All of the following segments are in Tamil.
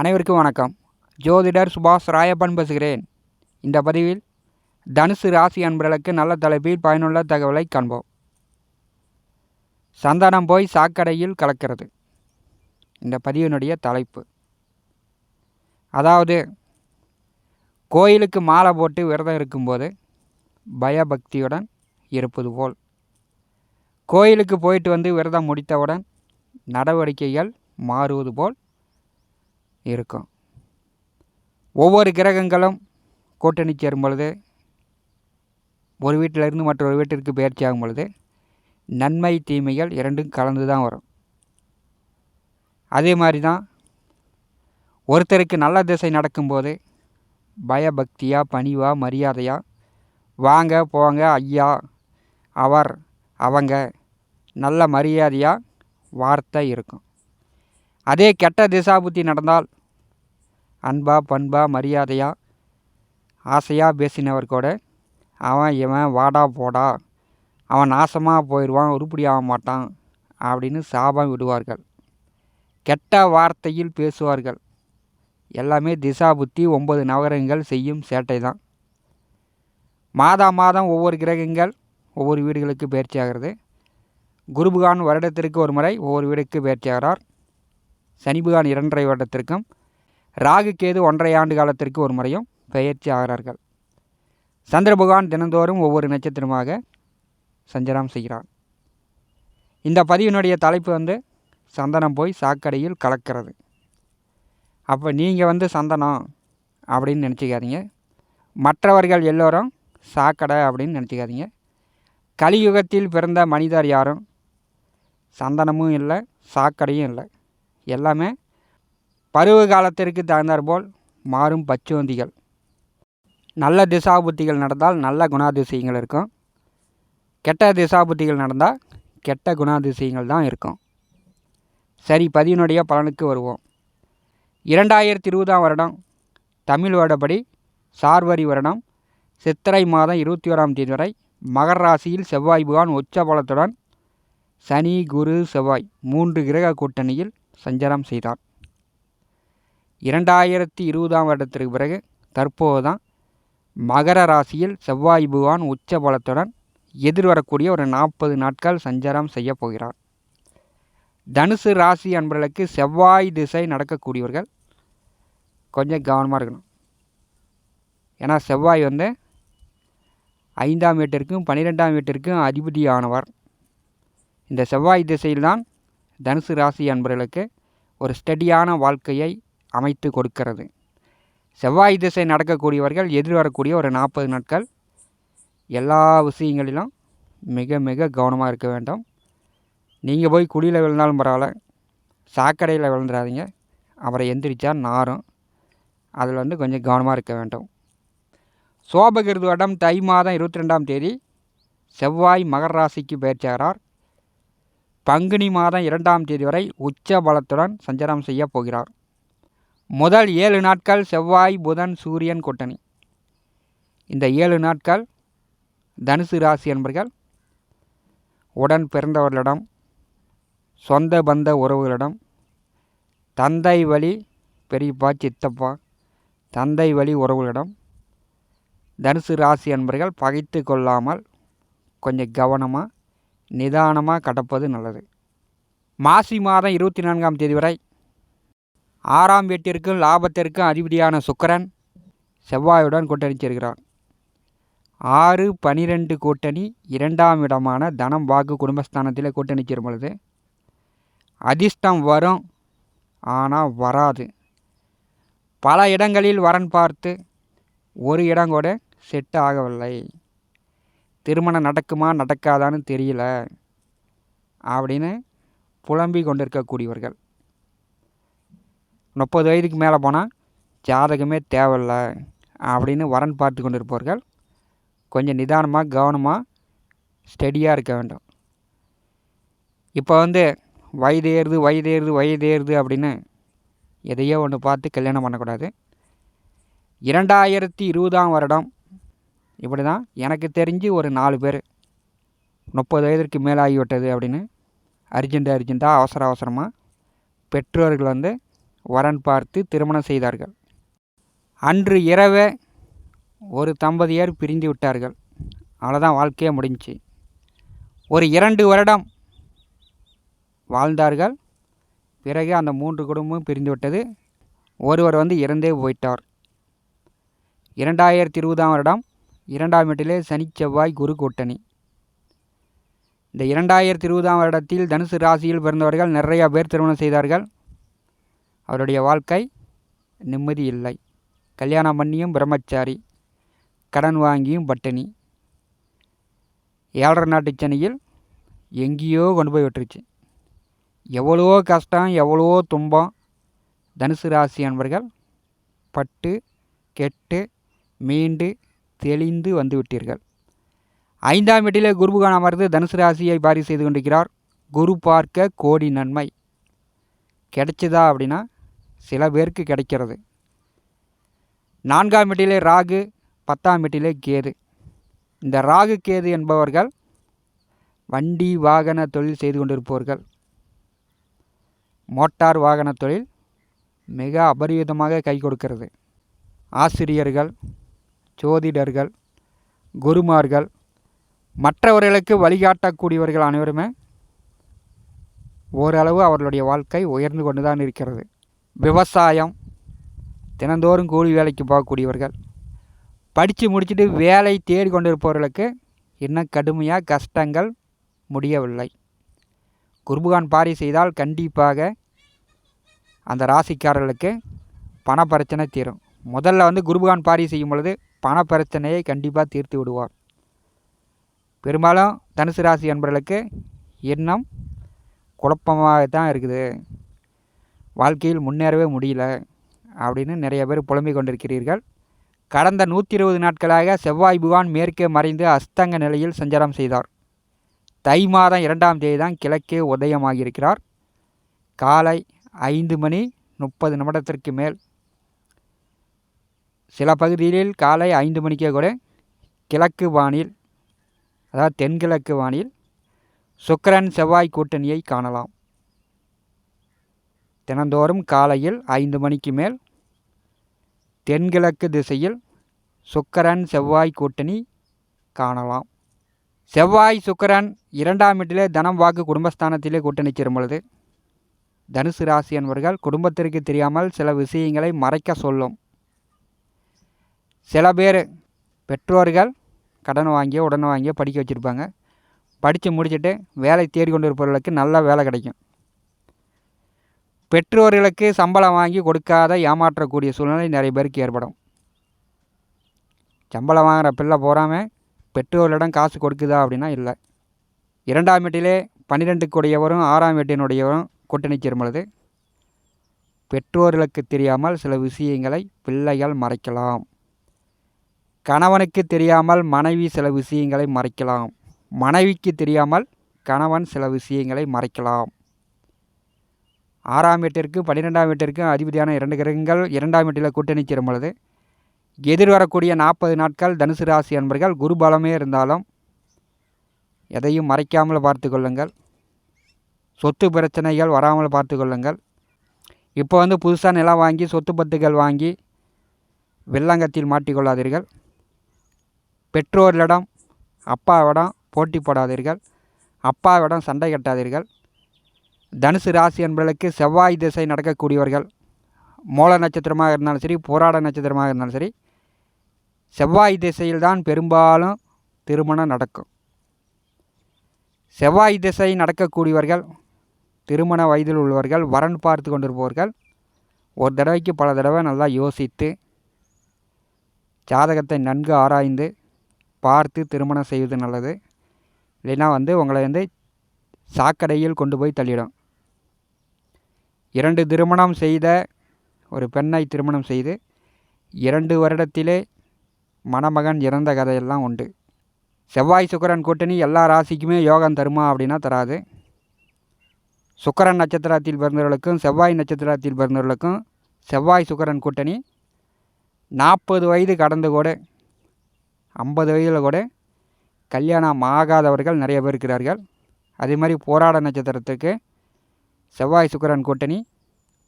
அனைவருக்கும் வணக்கம். ஜோதிடர் சுபாஷ் ராயப்பன் பேசுகிறேன். இந்த பதிவில் தனுசு ராசி அன்பர்களுக்கு நல்ல தலைப்பில் பயனுள்ள தகவலை காண்போம். சந்தனம் போய் சாக்கடையில் கலக்கிறது. இந்த பதிவினுடைய தலைப்பு. அதாவது கோயிலுக்கு மாலை போட்டு விரதம் இருக்கும்போது பயபக்தியுடன் இருப்பது போல். கோயிலுக்கு போயிட்டு வந்து விரதம் முடித்தவுடன் நடவடிக்கைகள் மாறுவது போல் இருக்கும். ஒவ்வொரு கிரகங்களும் கூட்டணி சேரும் பொழுது ஒரு வீட்டிலிருந்து மற்றொரு வீட்டிற்கு பயிற்சி ஆகும் பொழுது நன்மை தீமைகள் இரண்டும் கலந்து தான் வரும். அதே மாதிரி தான் ஒருத்தருக்கு நல்ல திசை நடக்கும்போது பயபக்தியாக பணிவாக மரியாதையாக வாங்க போங்க ஐயா அவர் அவங்க நல்ல மரியாதையாக வார்த்தை இருக்கும். அதே கெட்ட திசாபுத்தி நடந்தால் அன்பாக பண்பாக மரியாதையாக ஆசையாக பேசினவர் கூட அவன் இவன் வாடா போடா. அவன் நாசமாக போயிடுவான் உருப்படி ஆக மாட்டான் அப்படின்னு சாபம் விடுவார்கள். கெட்ட வார்த்தையில் பேசுவார்கள். எல்லாமே திசா புத்தி ஒன்பது நவகிரகங்கள் செய்யும் சேட்டை தான். மாதா மாதம் ஒவ்வொரு கிரகங்கள் ஒவ்வொரு வீடுகளுக்கு பயிற்சி ஆகிறது வருடத்திற்கு ஒரு முறை ஒவ்வொரு வீடுக்கு பயிற்சி ஆகிறார் இரண்டரை வருடத்திற்கும் ராகு கேது ஒன்றரை ஆண்டு காலத்திற்கு ஒரு முறையும் பயிற்சி ஆகிறார்கள். சந்திர பகவான் தினந்தோறும் ஒவ்வொரு நட்சத்திரமாக சஞ்சலம் செய்கிறார். இந்த பதிவினுடைய தலைப்பு வந்து சந்தனம் போய் சாக்கடையில் கலக்கிறது. அப்போ நீங்கள் வந்து சந்தனம் அப்படின்னு நினச்சிக்காதீங்க. மற்றவர்கள் எல்லோரும் சாக்கடை அப்படின்னு நினச்சிக்காதீங்க. கலியுகத்தில் பிறந்த மனிதர் யாரும் சந்தனமும் இல்லை சாக்கடையும் இல்லை. எல்லாமே பருவ காலத்திற்கு தகுந்தாற்போல் மாறும் பச்சுவந்திகள். நல்ல திசாபுத்திகள் நடந்தால் நல்ல குணாதிசயங்கள் இருக்கும். கெட்ட திசாபுத்திகள் நடந்தால் கெட்ட குணாதிசயங்கள் தான் இருக்கும். சரி பதிவினுடைய பலனுக்கு வருவோம். இரண்டாயிரத்தி இருபதாம் வருடம் தமிழ் வருடப்படி சார்வரி வருடம் சித்திரை மாதம் இருபத்தி ஓராம் தேதி வரை மகர ராசியில் செவ்வாய் புகான் உச்ச பலத்துடன் சனி குரு செவ்வாய் மூன்று கிரக கூட்டணியில் சஞ்சாரம் செய்தார். இரண்டாயிரத்தி இருபதாம் வருடத்திற்கு பிறகு தற்போது தான் மகர ராசியில் செவ்வாய் புவான் உச்ச பலத்துடன் எதிர்வரக்கூடிய ஒரு நாற்பது நாட்கள் சஞ்சாரம் செய்ய போகிறார். தனுசு ராசி அன்பர்களுக்கு செவ்வாய் திசை நடக்கக்கூடியவர்கள் கொஞ்சம் கவனமாக இருக்கணும். ஏன்னா செவ்வாய் வந்து ஐந்தாம் வீட்டிற்கும் பன்னிரெண்டாம் வீட்டிற்கும் அதிபதியானவர். இந்த செவ்வாய் திசையில்தான் தனுசு ராசி அன்பர்களுக்கு ஒரு ஸ்டடியான வாழ்க்கையை அமைத்து கொடுக்கிறது. செவ்வாய் திசை நடக்கக்கூடியவர்கள் எதிர்வரக்கூடிய ஒரு நாற்பது நாட்கள் எல்லா விஷயங்களிலும் மிக மிக கவனமாக இருக்க வேண்டும். நீங்கள் போய் குழியில் விழுந்தாலும் பரவாயில்ல. சாக்கடையில் விழுந்துடாதீங்க. அப்புறம் எந்திரிச்சா நாரும் அதில் வந்து கொஞ்சம் கவனமாக இருக்க வேண்டும். சோபகிருது வடம் தை மாதம் இருபத்தி ரெண்டாம் தேதி செவ்வாய் மகர ராசிக்கு பயிற்சியாகிறார் பங்குனி மாதம் இரண்டாம் தேதி வரை உச்ச பலத்துடன் சஞ்சாரம் செய்ய போகிறார். முதல் ஏழு நாட்கள் செவ்வாய் புதன் சூரியன் கூட்டணி. இந்த ஏழு நாட்கள் தனுசு ராசி என்பர்கள் உடன் பிறந்தவர்களிடம் சொந்த பந்த உறவுகளிடம் தந்தை வழி பெரியப்பா சித்தப்பா தந்தை வழி உறவுகளிடம் தனுசு ராசி என்பர்கள் பகைத்து கொள்ளாமல் கொஞ்சம் கவனமாக நிதானமாக கடப்பது நல்லது. மாசி மாதம் இருபத்தி நான்காம் தேதி வரை ஆறாம் வீட்டிற்கும் லாபத்திற்கும் அதிபதியான சுக்கரன் செவ்வாயுடன் கூட்டணிச்சிருக்கிறான் ஆறு பனிரெண்டு கூட்டணி இரண்டாம் இடமான தனம் வாக்கு குடும்பஸ்தானத்தில் கூட்டணி பொழுது அதிர்ஷ்டம் வரும் ஆனால் வராது. பல இடங்களில் வரன் பார்த்து ஒரு இடம் கூட செட் ஆகவில்லை. திருமணம் நடக்குமா நடக்காதான்னு தெரியல அப்படின்னு புலம்பி கொண்டிருக்கக்கூடியவர்கள். முப்பது வயதுக்கு மேலே போனால் ஜாதகமே தேவையில்ல அப்படின்னு வரன் பார்த்து கொண்டிருப்பவர்கள் கொஞ்சம் நிதானமாக கவனமாக ஸ்டெடியாக இருக்க வேண்டும். இப்போ வந்து வயது ஏறுது வயது ஏறுது வயது ஏறுது அப்படின்னு எதையோ ஒன்று பார்த்து கல்யாணம் பண்ணக்கூடாது. இரண்டாயிரத்தி இருபதாம் வருடம். இப்படி தான் எனக்கு தெரிஞ்சு ஒரு நாலு பேர் முப்பது வயதிற்கு மேலாகிவிட்டது அப்படின்னு அர்ஜென்ட் அர்ஜென்ட்டாக அவசர அவசரமாக பெற்றோர்கள் வந்து வரன் பார்த்து திருமணம் செய்தார்கள். அன்று இரவே ஒரு தம்பதியர் பிரிந்து விட்டார்கள். அவ்வளோதான் வாழ்க்கையே முடிஞ்சுச்சு ஒரு இரண்டு வருடம் வாழ்ந்தார்கள். பிறகு அந்த மூன்று குடும்பமும் பிரிந்து விட்டது. ஒருவர் வந்து இறந்தே போயிட்டார். இரண்டாயிரத்தி இருபதாம் வருடம் இரண்டாம் வீட்டிலே சனி செவ்வாய் குரு கூட்டணி. இந்த இரண்டாயிரத்தி இருபதாம் வருடத்தில் தனுசு ராசியில் பிறந்தவர்கள் நிறையா பேர் திருமணம் செய்தார்கள். அவருடைய வாழ்க்கை நிம்மதி இல்லை. கல்யாணம் பண்ணியும் பிரம்மச்சாரி கடன் வாங்கியும் பட்டினி. ஏழரை நாட்டு சென்னையில் எங்கேயோ கொண்டு போய் விட்டுருச்சு. எவ்வளவோ கஷ்டம் எவ்வளவோ துன்பம் தனுசு ராசி அன்பர்கள் பட்டு கெட்டு மீண்டு தெளிந்து வந்து விட்டீர்கள். ஐந்தாம் வீட்டிலே குருபுகான் அமர்ந்து தனுசு ராசியை பாரி செய்து கொண்டிருக்கிறார். குரு பார்க்க கோடி நன்மை. கிடைச்சதா அப்படின்னா சில பேருக்கு கிடைக்கிறது. நான்காம் வீட்டிலே ராகு பத்தாம் வீட்டிலே கேது. இந்த ராகு கேது என்பவர்கள் வண்டி வாகன தொழில் செய்து கொண்டிருப்பவர்கள். மோட்டார் வாகன தொழில் மிக அபரிவிதமாக கை கொடுக்கிறது. ஆசிரியர்கள் ஜோதிடர்கள் குருமார்கள் மற்றவர்களுக்கு வழிகாட்டக்கூடியவர்கள் அனைவருமே ஓரளவு அவர்களுடைய வாழ்க்கை உயர்ந்து கொண்டு தான் இருக்கிறது. விவசாயம் தினந்தோறும் கூலி வேலைக்கு போகக்கூடியவர்கள் படித்து முடிச்சுட்டு வேலை தேடிக்கொண்டிருப்பவர்களுக்கு இன்னும் கடுமையாக கஷ்டங்கள் முடியவில்லை. குருபுகான் பாரி செய்தால் கண்டிப்பாக அந்த ராசிக்காரர்களுக்கு பண பிரச்சனை தீரும். முதல்ல வந்து குருபகான் பாரி செய்யும் பொழுது பண பிரச்சனையை கண்டிப்பாக தீர்த்து விடுவார். பெரும்பாலும் தனுசு ராசி என்பவர்களுக்கு இன்னும் குழப்பமாக தான் இருக்குது. வாழ்க்கையில் முன்னேறவே முடியல அப்படின்னு நிறைய பேர் புலம்பிக் கொண்டிருக்கிறீர்கள். கடந்த நூற்றி இருபது நாட்களாக செவ்வாய் புகான் மேற்கே மறைந்து அஸ்தங்க நிலையில் சஞ்சாரம் செய்தார். தை மாதம் இரண்டாம் தேதி தான் கிழக்கே உதயமாகியிருக்கிறார். காலை ஐந்து மணி முப்பது நிமிடத்திற்கு மேல். சில பகுதிகளில் காலை ஐந்து மணிக்கே கூட கிழக்கு வானில் அதாவது தென்கிழக்கு வானில் சுக்கரன் செவ்வாய் கூட்டணியை காணலாம். தினந்தோறும் காலையில் ஐந்து மணிக்கு மேல் தென்கிழக்கு திசையில் சுக்கரன் செவ்வாய் கூட்டணி காணலாம். செவ்வாய் சுக்கரன் இரண்டாம் வீட்டிலே தனம் வாக்கு குடும்பஸ்தானத்திலே கூட்டணி சேரும் பொழுது தனுசு ராசி என்பவர்கள் குடும்பத்திற்கு தெரியாமல் சில விஷயங்களை மறைக்க சொல்லும். சில பேர் பெற்றோர்கள் கடன் வாங்கியோ உடனே வாங்கியோ படிக்க வச்சுருப்பாங்க. படித்து முடிச்சுட்டு வேலை தேடிக்கொண்டு இருப்பவர்களுக்கு நல்ல வேலை கிடைக்கும். பெற்றோர்களுக்கு சம்பளம் வாங்கி கொடுக்காத ஏமாற்றக்கூடிய சூழ்நிலை நிறைய பேருக்கு ஏற்படும். சம்பளம் வாங்குகிற பிள்ளை போகாமல் பெற்றோர்களிடம் காசு கொடுக்குதா அப்படின்னா இல்லை. இரண்டாம் வீட்டிலே பன்னிரெண்டுக்குடையவரும் ஆறாம் வீட்டினுடையவரும் கூட்டணி சேரும் பொழுது பெற்றோர்களுக்கு தெரியாமல் சில விஷயங்களை பிள்ளைகள் மறைக்கலாம். கணவனுக்கு தெரியாமல் மனைவி சில விஷயங்களை மறைக்கலாம். மனைவிக்கு தெரியாமல் கணவன் சில விஷயங்களை மறைக்கலாம். ஆறாம் வீட்டிற்கு பன்னிரெண்டாம் வீட்டிற்கும் அதிபதியான இரண்டு கிரகங்கள் இரண்டாம் வீட்டில் கூட்டணி சேரும் பொழுது எதிர்வரக்கூடிய நாற்பது நாட்கள் தனுசு ராசி அன்பர்கள் குரு பலமே இருந்தாலும் எதையும் மறைக்காமல் பார்த்து கொள்ளுங்கள். சொத்து பிரச்சனைகள் வராமல் பார்த்து கொள்ளுங்கள். இப்போ வந்து புதுசாக நிலம் வாங்கி சொத்து பத்துகள் வாங்கி வெள்ளங்கத்தில் மாட்டிக்கொள்ளாதீர்கள் பெற்றோர்களிடம் அப்பாவிடம் போட்டி போடாதீர்கள். அப்பாவிடம் சண்டை கட்டாதீர்கள். தனுசு ராசி என்பவர்களுக்கு செவ்வாய் திசை நடக்கக்கூடியவர்கள். மூல நட்சத்திரமாக இருந்தாலும் சரி போராட நட்சத்திரமாக இருந்தாலும் சரி செவ்வாய் திசையில்தான் பெரும்பாலும் திருமணம் நடக்கும். செவ்வாய் திசை நடக்கக்கூடியவர்கள் திருமண வயதில் உள்ளவர்கள் வரன் பார்த்து கொண்டிருப்பவர்கள் ஒரு தடவைக்கு பல தடவை நல்லா யோசித்து ஜாதகத்தை நன்கு ஆராய்ந்து பார்த்து திருமணம் செய்வது நல்லது. இல்லைன்னா வந்து உங்களை வந்து சாக்கடையில் கொண்டு போய் தள்ளிடும். இரண்டு திருமணம் செய்த ஒரு பெண்ணை திருமணம் செய்து இரண்டு வருடத்திலே மணமகன் இறந்த கதையெல்லாம் உண்டு. செவ்வாய் சுக்கரன் கூட்டணி எல்லா ராசிக்குமே யோகம் தருமா அப்படின்னா தராது. சுக்கரன் நட்சத்திரத்தில் பிறந்தவர்களுக்கும் செவ்வாய் நட்சத்திரத்தில் பிறந்தவர்களுக்கும் செவ்வாய் சுக்கரன் கூட்டணி நாற்பது வயது கடந்து கூட ஐம்பது வயதில் கூட கல்யாணம் ஆகாதவர்கள் நிறைய பேர் இருக்கிறார்கள். அதே மாதிரி போராட நட்சத்திரத்துக்கு செவ்வாய் சுக்கரன் கூட்டணி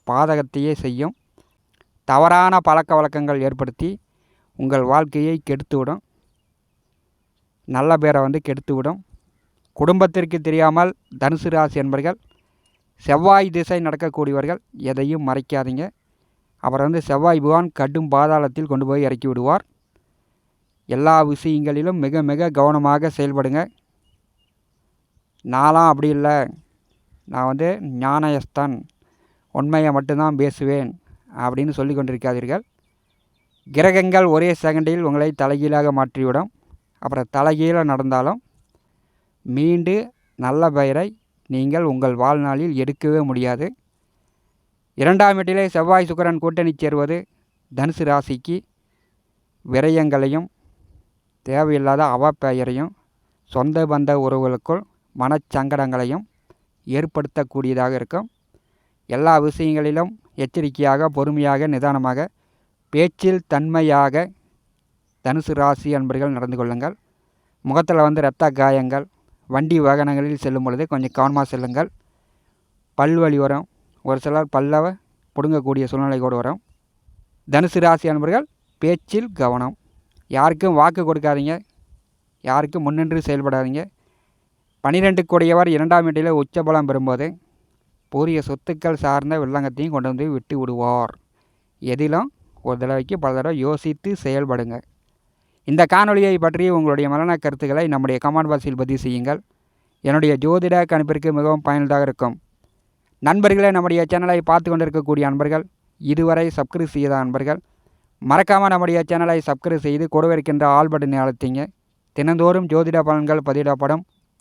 பாதகத்தையே செய்யும். தவறான பழக்க வழக்கங்கள் ஏற்படுத்தி உங்கள் வாழ்க்கையை கெடுத்துவிடும். நல்ல பேரை வந்து கெடுத்துவிடும். குடும்பத்திற்கு தெரியாமல் தனுசு ராசி என்பர்கள் செவ்வாய் திசை நடக்கக்கூடியவர்கள் எதையும் மறைக்காதீங்க. அவர் வந்து செவ்வாய் பகவான் கடும் பாதாளத்தில் கொண்டு போய் இறக்கி விடுவார். எல்லா விஷயங்களிலும் மிக மிக கவனமாக செயல்படுங்க. நாளாம் அப்படி இல்லை. நான் வந்து ஞானயஸ்தன் உண்மையை மட்டும்தான் பேசுவேன் அப்படின்னு சொல்லி கொண்டிருக்காதீர்கள். கிரகங்கள் ஒரே செகண்டில் உங்களை தலைகீழாக மாற்றிவிடும். அப்புறம் தலைகீழாக நடந்தாலும் மீண்டு நல்ல பெயரை நீங்கள் உங்கள் வாழ்நாளில் எடுக்கவே முடியாது. இரண்டாம் வீட்டிலே செவ்வாய் சுக்கரன் கூட்டணி சேர்வது தனுசு ராசிக்கு விரயங்களையும் தேவையில்லாத அவப்பெயரையும் சொந்த பந்த உறவுகளுக்குள் மனச்சங்கடங்களையும் ஏற்படுத்தக்கூடியதாக இருக்கும். எல்லா விஷயங்களிலும் எச்சரிக்கையாக பொறுமையாக நிதானமாக பேச்சில் தன்மையாக தனுசு ராசி அன்பர்கள் நடந்து கொள்ளுங்கள். முகத்தில் வந்து இரத்த காயங்கள் வண்டி வாகனங்களில் செல்லும் பொழுது கொஞ்சம் கவனமாக செல்லுங்கள். பல்வழி வரும். ஒரு சிலர் பல்லவ பிடுங்கக்கூடிய சூழ்நிலை கூட வரும். தனுசு ராசி அன்பர்கள் பேச்சில் கவனம். யாருக்கும் வாக்கு கொடுக்காதீங்க. யாருக்கும் முன்னின்று செயல்படாதீங்க. பனிரெண்டு கூடியவர் இரண்டாம் வீட்டில் உச்சபலம் பெறும்போது பூரிய சொத்துக்கள் சார்ந்த வில்லங்கத்தையும் கொண்டு வந்து விட்டு விடுவார். எதிலும் ஒரு தடவைக்கு பல தடவை யோசித்து செயல்படுங்க. இந்த காணொலியை பற்றி உங்களுடைய மரண கருத்துக்களை நம்முடைய கமெண்ட் பாக்ஸில் பதிவு செய்யுங்கள். என்னுடைய ஜோதிட கணிப்பிற்கு மிகவும் பயனுள்ளதாக இருக்கும். நண்பர்களே நம்முடைய சேனலை பார்த்து கொண்டிருக்கக்கூடிய அன்பர்கள் இதுவரை சப்ஸ்கிரைப் செய்த அன்பர்கள் மறக்காமல் நம்முடைய சேனலை சப்ஸ்கிரைப் செய்து கொடுவிருக்கின்ற ஆல் பட்டனை அழுத்திங்க. தினந்தோறும் ஜோதிட பலன்கள் பதிவிடப்படும்.